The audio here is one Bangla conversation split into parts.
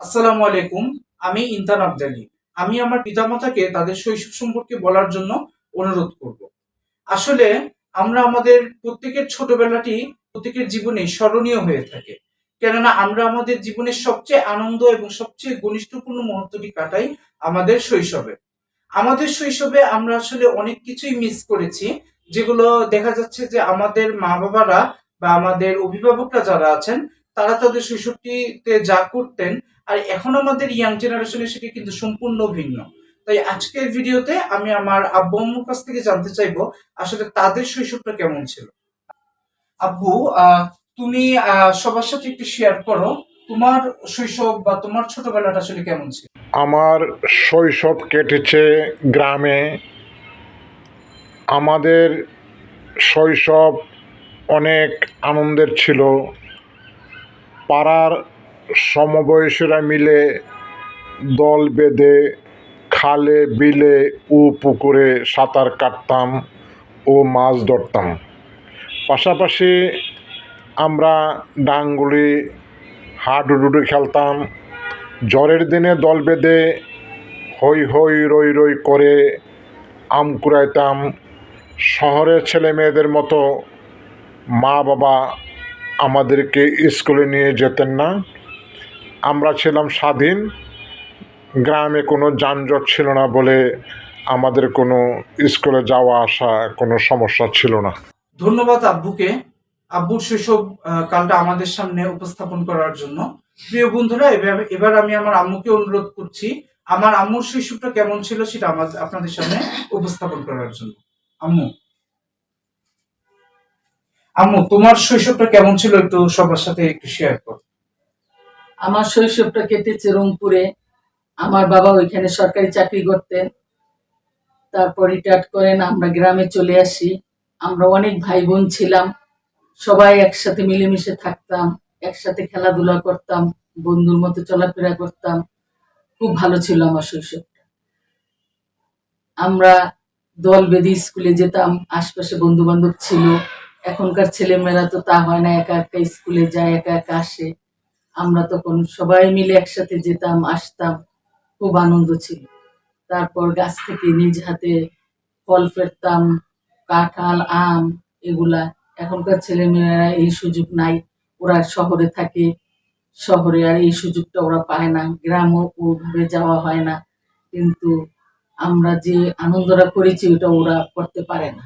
আসসালামু আলাইকুম, আমি ইন্তান আবদালি আমি আমার পিতামাতাকে তাদের শৈশব সম্পর্কে বলার জন্য অনুরোধ করব। আসলে আমরা আমাদের প্রত্যেকের ছোটবেলাটি প্রত্যেকের জীবনে স্মরণীয় হয়ে থাকে। কেননা আমরা আমাদের জীবনের সবচেয়ে আনন্দ এবং সবচেয়ে ঘনিষ্ঠপূর্ণ মুহূর্তটি কাটাই আমাদের শৈশবে। আমাদের শৈশবে আমরা আসলে অনেক কিছুই মিস করেছি, যেগুলো দেখা যাচ্ছে যে আমাদের মা বাবারা বা আমাদের অভিভাবকরা যারা আছেন, তারা তাদের শৈশবটিতে যা করতেন আর এখন আমাদের ইয়াং জেনারেশনের সেটি কিন্তু সম্পূর্ণ ভিন্ন। তাই আজকের ভিডিওতে আমি আমার আব্বু আম্মুর কাছ থেকে জানতে চাইব, আসলে তাদের শৈশবটা কেমন ছিল? আব্বু তুমি সবার সাথে একটু শেয়ার করো, তোমার শৈশব বা তোমার ছোটবেলাটা আসলে কেমন ছিল? আমার শৈশব কেটেছে গ্রামে। আমাদের শৈশব অনেক আনন্দের ছিল। পাড়ার সমবয়সীরা মিলে দল বেঁধে, খালে বিলে ও পুকুরে সাঁতার কাটতাম ও মাছ ধরতাম। পাশাপাশি আমরা ডাঙ্গুলি, হাডুডুডু খেলতাম। জ্বরের দিনে দল বেঁধে হই হই রই রই করে আম কুড়াইতাম। শহরের ছেলে মেয়েদের মতো মা বাবা আমাদেরকে স্কুলে নিয়ে যেতেন না। আমরা ছিলাম স্বাধীন। গ্রামে কোনো যানজট ছিল না বলে আমাদের কোনো স্কুলে যাওয়া আসা কোনো সমস্যা ছিল না। ধন্যবাদ আব্বুকে। আব্বুর শৈশব কালটা আমাদের সামনে উপস্থাপন করার জন্য। প্রিয় বন্ধুরা, এবার আমি আমার আম্মুকে অনুরোধ করছি, আমার আম্মুর শৈশবটা কেমন ছিল সেটা আমাদের আপনাদের সামনে উপস্থাপন করার জন্য। আম্মু। আম্মু, তোমার শৈশবটা কেমন ছিল একটু সবার সাথে একটু শেয়ার করো। আমার শৈশবটা কেটেছে রংপুরে। আমার বাবা ওইখানে সরকারি চাকরি করতেন। তারপর রিটায়ার্ড করেন, আমরা গ্রামে চলে আসি। আমরা অনেক ভাই বোন ছিলাম। সবাই একসাথে মিলেমিশে থাকতাম, একসাথে খেলাধুলা করতাম, বন্ধুর মতো চলাফেরা করতাম। খুব ভালো ছিল আমার শৈশবটা। আমরা দল বেঁধে স্কুলে যেতাম, আশপাশে বন্ধু বান্ধব ছিল। এখনকার ছেলেমেয়েরা তো তা হয় না, একা একা স্কুলে যায়, একা একা আসে। আমরা তখন সবাই মিলে একসাথে যেতাম, আসতাম। খুব আনন্দ ছিল। তারপর গাছ থেকে নিজ হাতে ফল ফেরতাম, কাঁঠাল, আম এগুলা। এখনকার ছেলেমেয়েরা এই সুযোগ নাই। ওরা শহরে থাকে। শহরে আর এই সুযোগটা ওরা পায় না। গ্রামও ওভাবে যাওয়া হয় না। কিন্তু আমরা যে আনন্দটা করেছি ওটা ওরা করতে পারে না।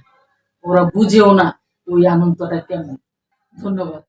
ওরা বুঝেও না ওই আনন্দটা কেমন। ধন্যবাদ।